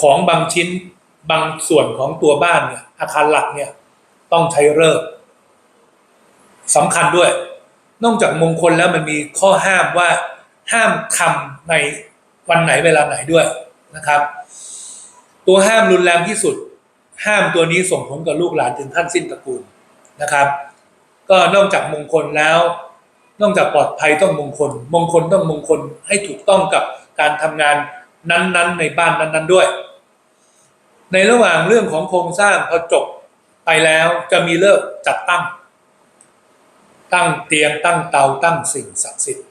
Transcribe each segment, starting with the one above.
ของบางชิ้นบางส่วนของตัวบ้านเนี่ยอาคารหลักเนี่ยต้องใช้เลิกสำคัญด้วย นอกจากมงคลแล้วมันมีข้อห้ามว่าห้ามทำในวันไหนเวลาไหนด้วยนะครับ ตัวห้ามรุนแรงที่สุด ห้ามตัวนี้ส่งผลกับลูกหลานถึงขั้นสิ้นตระกูลนะครับ ก็นอกจากมงคลแล้ว นอกจากปลอดภัยต้องมงคล มงคลต้องมงคลให้ถูกต้องกับการทำงานนั้น ๆ ในบ้านนั้น ๆ ด้วย ในระหว่างเรื่องของโครงสร้างพอจบไปแล้วจะมีเลิกจัดตั้ง ตั้งเตียงตั้งเตาตั้งสิ่งศักดิ์สิทธิ์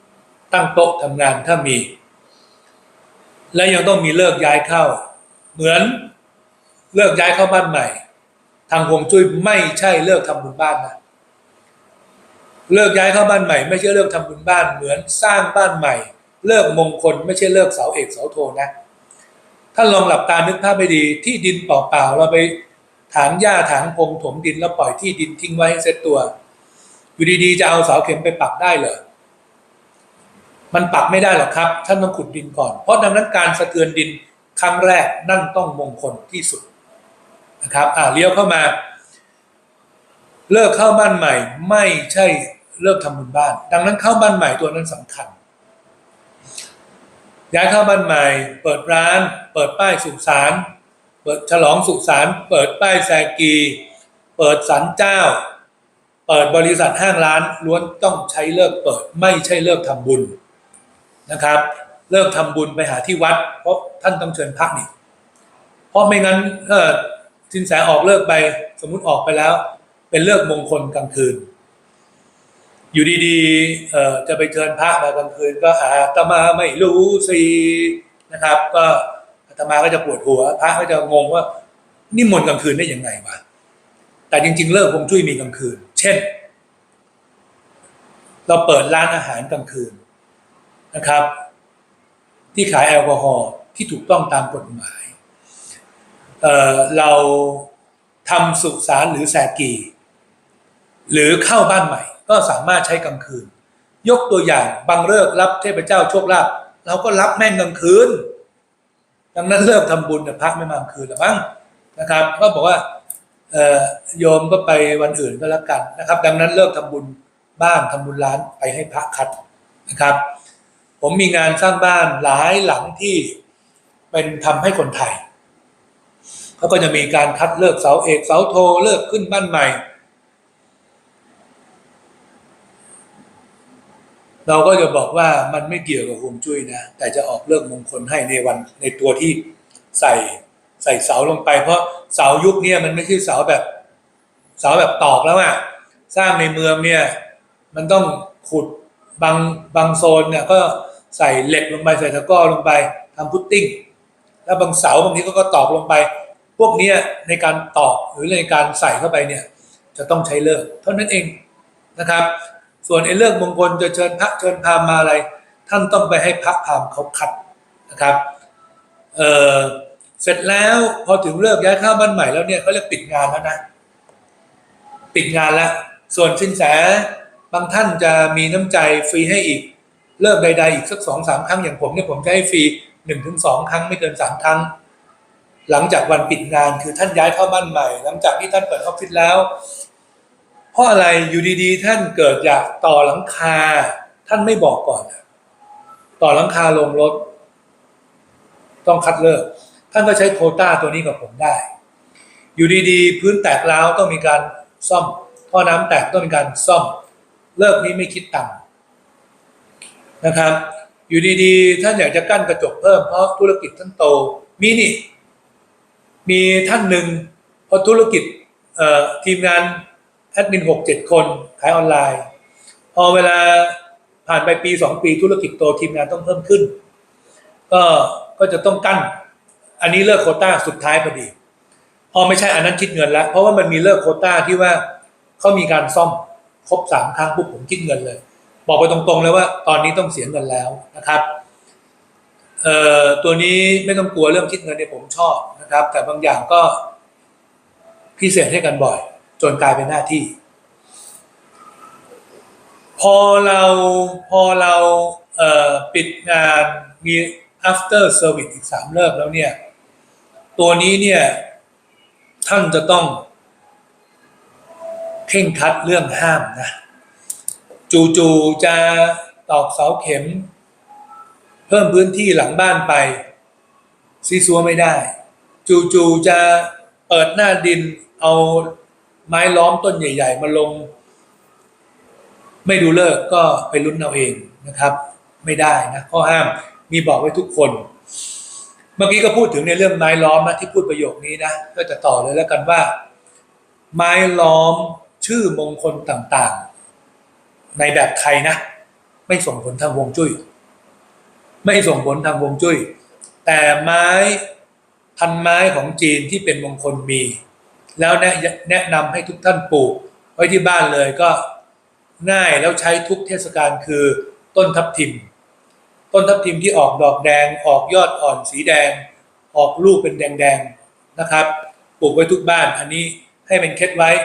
ตั้งโต๊ะทำงานถ้ามี และยังต้องมีเลิกย้ายเข้า เหมือนเลิกย้ายเข้าบ้านใหม่ ทางฮวงจุ้ยไม่ใช่เลิกทำบุญบ้านนะเลิกย้ายเข้าบ้านใหม่ ไม่ใช่เลิกทำบุญบ้านเหมือนสร้างบ้านใหม่ เลิกมงคลไม่ใช่เลิกเสาเอกเสาโทนะ ท่านลองหลับตานึกภาพไปดี ที่ดินเปล่าๆเราไปถางหญ้าถางพงถมดินแล้วปล่อยที่ดินทิ้งไว้ให้เซ็ตตัว อยู่ดีๆจะเอาเสาเข็มไปปักได้เหรอมันปักไม่ได้หรอกครับท่านต้องขุดดินก่อน เพราะดังนั้นการสะเทือนดินครั้งแรกนั่นต้องมงคลที่สุดนะครับอ่าเลี้ยวเข้ามา เลิกเข้าบ้านใหม่ ไม่ใช่เลิกทำบุญบ้าน ดังนั้นเข้าบ้านใหม่ตัวนั้นสำคัญ ย้ายเข้าบ้านใหม่ เปิดร้าน เปิดป้ายสุสานเปิดฉลองสุสานเปิดป้ายแซกี เปิดสันเจ้า เปิดบริษัทห้างร้านล้วนต้องใช้เลิกเปิดไม่ใช่เลิกทำบุญนะครับ เลิกทำบุญไปหาที่วัด เพราะท่านต้องเชิญพระนี่เพราะไม่งั้นเออสินแสออกเลิกไปสมมุติออกไปแล้ว เป็นเลิกมงคลกลางคืน อยู่ดีๆเอ่อจะไปเชิญพระมากลางคืนก็อาตมาไม่รู้สินะครับ ก็อาตมาก็จะปวดหัว พระก็จะงงว่านี่มนกลางคืนได้ยังไงวะแต่จริง ๆ เลิกคงจุ้ยมีกลางคืน เช่น เราเปิดร้านอาหารกลางคืนนะครับ ที่ขายแอลกอฮอล์ที่ถูกต้องตามกฎหมายเเราทำสุสานหรือแสกี หรือเข้าบ้านใหม่ ก็สามารถใช้กลางคืน ยกตัวอย่างบางเลิกรับเทพเจ้าโชคลาภเราก็รับแม่งกลางคืน ดังนั้นเลิกทำบุญแต่พักไม่มากลางคืนหรือมั้งนะครับ ก็บอกว่าเออโยมก็ไปวันอื่นก็แล้วกันนะครับ ดังนั้นเลิกทำบุญบ้านทำบุญร้านไปให้พระคัดนะครับ ผมมีงานสร้างบ้านหลายหลังที่เป็นทำให้คนไทยเขาก็จะมีการคัดเลิกเสาเอกเสาโทเลิกขึ้นบ้านใหม่ เราก็จะบอกว่ามันไม่เกี่ยวกับฮวงจุ้ยนะ แต่จะออกเลิกมงคลให้ในวันในตัวที่ใส่ใส่เสาลงไป เพราะเสายุคนี้มันไม่ใช่เสาแบบเสาแบบตอกแล้วอะสร้างในเมืองเนี่ยมันต้องขุดบางบางโซนเนี่ยก็ใส่เหล็กลงไปใส่ตะกร้อลงไปทำพุตติ้ง แล้วบางเสาบางทีก็ก็ตอกลงไป พวกนี้ในการตอกหรือในการใส่เข้าไปเนี่ยจะต้องใช้เลิกเท่านั้นเองนะครับ ส่วนไอ้เลิกมงคลจะเชิญพระเชิญพามมาอะไร ท่านต้องไปให้พระพามเขาคัดนะครับเออเสร็จแล้วพอถึงเลิกย้ายเข้าบ้านใหม่แล้วเนี่ยเขาเรียกปิดงานแล้วนะ ปิดงานแล้วส่วนสินแสบางท่านจะมีน้ำใจฟรีให้อีก เลิกใด ๆ อีกสักสองสามครั้งอย่างผมเนี่ยผมจะให้ฟรีหนึ่งถึงสองครั้งไม่เกินสามครั้ง หลังจากวันปิดงานคือท่านย้ายเข้าบ้านใหม่ หลังจากที่ท่านเปิดออฟฟิศแล้ว ราะอะไรอยู่ดีๆ ท่านเกิดอยากต่อหลังคา ท่านไม่บอกก่อนต่อหลังคาลงรถ ต้องคัดเลิก ท่านก็ใช้โควต้าตัวนี้กับผมได้ อยู่ดีๆ พื้นแตกร้วต้องมีการซ่อมท่อน้ำแตกต้องมีการซ่อม เลิกนี้ไม่คิดตังค์นะครับ อยู่ดีๆ ท่านอยากจะกั้นกระจกเพิ่มเพราะธุรกิจท่านโต มีนี่ มีท่านหนึ่งพราะธุรกิจทีมงาน ดมินหกเจ็ดคนขายออนไลน์ พอเวลาผ่านไปปีสองปีธุรกิจโตทีมงานต้องเพิ่มขึ้น ก็ก็จะต้องกั้น อันนี้เลิกโคต้าสุดท้ายพอดีพอไม่ใช่อันนั้นคิดเงินแล้ว เพราะว่ามันมีเลิกโคต้าที่ว่าเขามีการซ่อมครบสามครั้งปุ๊บผมคิดเงินเลย บอกไปตรงๆเลยว่า ตอนนี้ต้องเสียเงินแล้วนะครับเอ่อตัวนี้ไม่ต้องกลัวเรื่องคิดเงินเนี่ยผมชอบนะครับ แต่บางอย่างก็พิเศษให้กันบ่อย จนกลายเป็นหน้าที่ พอเราพอเราเอ่อปิดงานมี after service อีกสามเลิกแล้วเนี่ย ตัวนี้เนี่ยท่านจะต้องเข่งคัดเรื่องห้ามนะ จู่ๆจะตอกเสาเข็ม เพิ่มพื้นที่หลังบ้านไป ซีซัวไม่ได้ จู่ๆจะเปิดหน้าดินเอา ไม้ล้อมต้นใหญ่ ๆ มาลง ไม่ดูเลิกก็ไปลุ้นเอาเองนะครับ ไม่ได้นะข้อห้ามมีบอกไว้ทุกคน เมื่อกี้ก็พูดถึงในเรื่องไม้ล้อมนะที่พูดประโยคนี้นะก็จะต่อเลยแล้วกันว่า ไม้ล้อมชื่อมงคลต่างๆ ในแบบไทยนะ ไม่ส่งผลทางวงจุ้ยไม่ส่งผลทางวงจุ้ยแต่ไม้พันไม้ของจีนที่เป็นมงคลมี แล้วแนะแนะนำให้ทุกท่านปลูกไว้ที่บ้านเลยก็ง่ายแล้วใช้ทุกเทศกาลคือต้นทับทิม ต้นทับทิมที่ออกดอกแดงออกยอดอ่อนสีแดง ออกลูกเป็นแดงๆนะครับ ปลูกไว้ทุกบ้านอันนี้ให้เป็นเคล็ดไว้